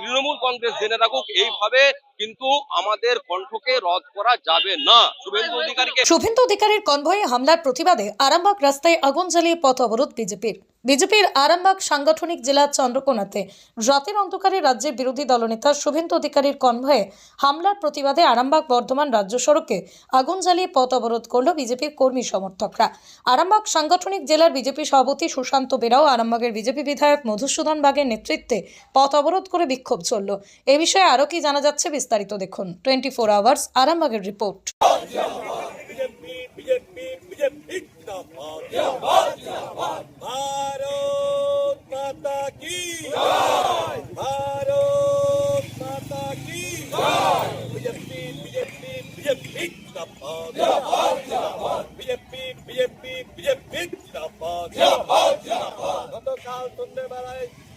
তৃণমূল কংগ্রেস জেনে রাখুক এইভাবে কিন্তু আমাদের কণ্ঠকে রদ করা যাবে না। শুভেন্দু অধিকারীকে শুভেন্দু অধিকারীর কনভয়ে হামলার প্রতিবাদে আরামবাগ রাস্তায় আগুন জ্বালিয়ে পথ অবরোধ বিজেপির। বিজেপির আরামবাগ সাংগঠনিক জেলা চন্দ্রকোনাতে রাতের অন্ধকারে রাজ্যের বিরোধী দলনেতা শুভেন্দু অধিকারীর কনভয়ে হামলার প্রতিবাদে আরামবাগ বর্ধমান রাজ্য সড়কে আগুন জ্বালিয়ে পথ অবরোধ করল বিজেপির কর্মী সমর্থকরা। আরামবাগ সাংগঠনিক জেলার বিজেপি সভাপতি সুশান্ত বেরাও আরামবাগের বিজেপি বিধায়ক মধুসূদন বাগের নেতৃত্বে পথ অবরোধ করে বিক্ষোভ চলল। এ বিষয়ে আরও কি জানা যাচ্ছে বিস্তারিত দেখুন। টোয়েন্টি ফোর আওয়ার্স আরামবাগের রিপোর্ট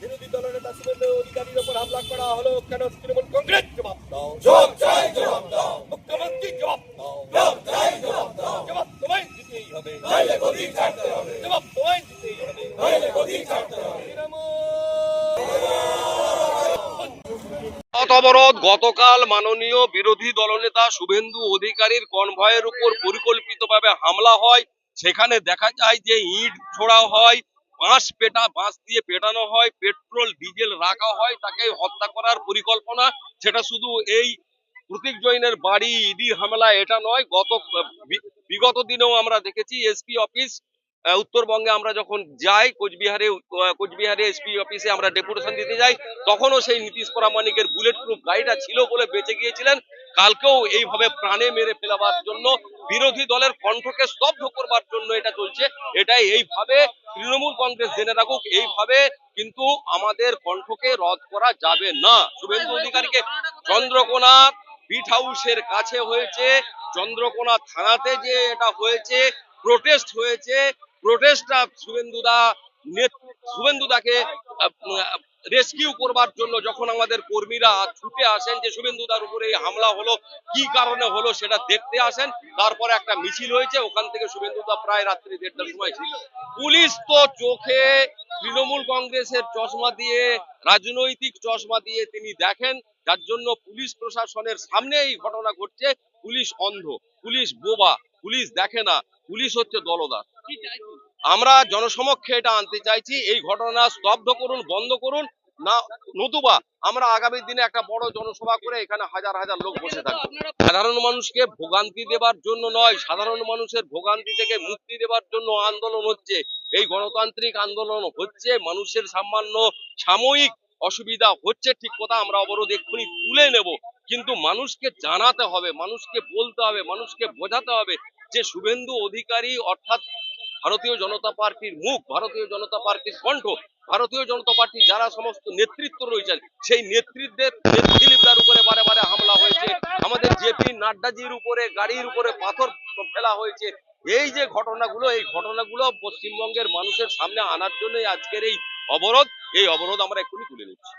বিরোধী দলের নেতা শুভেন্দু অধিকারীর উপর হামলা করা হলো। কেন তৃণমূল কংগ্রেস? দাও জবাব চাই জবাব দাও। মুখ্যমন্ত্রী জবাব দাও। জবাব চাই জবাব দাও। জবাব তোমায় দিতেই হবে। নইলে গদি ছাড়তে হবে। জবাব তোমায় দিতেই হবে। নইলে গদি ছাড়তে হবে। অবরোধ গতকাল মাননীয় বিরোধী দলনেতা শুভেন্দু অধিকারীর কনভয়ের উপর পরিকল্পিতভাবে হামলা হয়। সেখানে দেখা যায় যে ইট ছোড়া হয়। বাঁশ পেটা, বাঁশ দিয়ে পেটানো হয়, পেট্রোল, ডিজেল রাখা হয়, তাকে হত্যা করার পরিকল্পনা। সেটা শুধু এই প্রতীক জৈনের বাড়ি, ইডির হামলা, এটা নয়, গত বিগত দিনেও আমরা দেখেছি এসপি অফিস উত্তরবঙ্গে আমরা যখন যাই, কোচবিহারে কোচবিহারে এসপি অফিসে আমরা ডেপুটেশন দিতে যাই, তখনও সেই নীতিশ প্রামাণিকের বুলেট প্রুফ গাড়িটা ছিল বলে বেঁচে গিয়েছিলেন। কালকেও এইভাবে প্রাণে মেরে ফেলাবার জন্য বিরোধী দলের কণ্ঠকে স্তব্ধ করবার জন্য এটা চলছে। এটাই এইভাবে তৃণমূল কংগ্রেস জেনে রাখুক এইভাবে কিন্তু আমাদের কণ্ঠকে রদ করা যাবে না। শুভেন্দু অধিকারীকে চন্দ্রকোনা বিট হাউসের কাছে হয়েছে, চন্দ্রকোনা থানাতে যে এটা হয়েছে প্রোটেস্ট হয়েছে। প্রোটেস্টটা শুভেন্দুদা শুভেন্দুদাকে রেস্কিউ করবার জন্য যখন আমাদের কর্মীরা ছুটে আসেন যে শুভেন্দুদার উপরে এই হামলা হলো, কি কারণে হলো সেটা দেখতে আসেন। তারপরে একটা মিছিল হয়েছে, ওখান থেকে শুভেন্দুদা প্রায় রাত্রি দেড়টার সময় ছিল। পুলিশ তো চোখে তৃণমূল কংগ্রেসের চশমা দিয়ে, রাজনৈতিক চশমা দিয়ে তিনি দেখেন। যার জন্য পুলিশ প্রশাসনের সামনে এই ঘটনা ঘটছে। পুলিশ অন্ধ, পুলিশ বোবা, পুলিশ দেখে না, পুলিশ হচ্ছে দলদাস। আমরা জনসমক্ষে এটা আনতে চাইছি, এই ঘটনা স্তব্ধ করুন, বন্ধ করুন। না, নতুবা আমরা আগামী দিনে একটা বড় জনসভা করে এখানে হাজার হাজার লোক বসে থাকবে। সাধারণ মানুষকে ভোগান্তি দেবার জন্য নয়, সাধারণ মানুষের ভোগান্তি থেকে মুক্তি দেবার জন্য আন্দোলন হচ্ছে। এই গণতান্ত্রিক আন্দোলন হচ্ছে, মানুষের সামান্য সাময়িক অসুবিধা হচ্ছে ঠিক কথা, আমরা অবরোধ এক্ষুনি তুলে নেব। কিন্তু মানুষকে জানাতে হবে, মানুষকে বলতে হবে, মানুষকে বোঝাতে হবে যে শুভেন্দু অধিকারী অর্থাৎ ভারতীয় জনতা পার্টির মুখ, ভারতীয় জনতা পার্টির কণ্ঠ, ভারতীয় জনতা পার্টি যারা সমস্ত নেতৃত্ব রয়েছেন, সেই নেতৃত্বের দিলীপদার উপরে বারে বারে হামলা হয়েছে, আমাদের জেপি নাড্ডাজির উপরে, গাড়ির উপরে পাথর ফেলা হয়েছে। এই যে ঘটনাগুলো, এই ঘটনাগুলো পশ্চিমবঙ্গের মানুষের সামনে আনার জন্যই আজকের এই অবরোধ এই অবরোধ আমরা এক্ষুনি তুলে নিচ্ছি।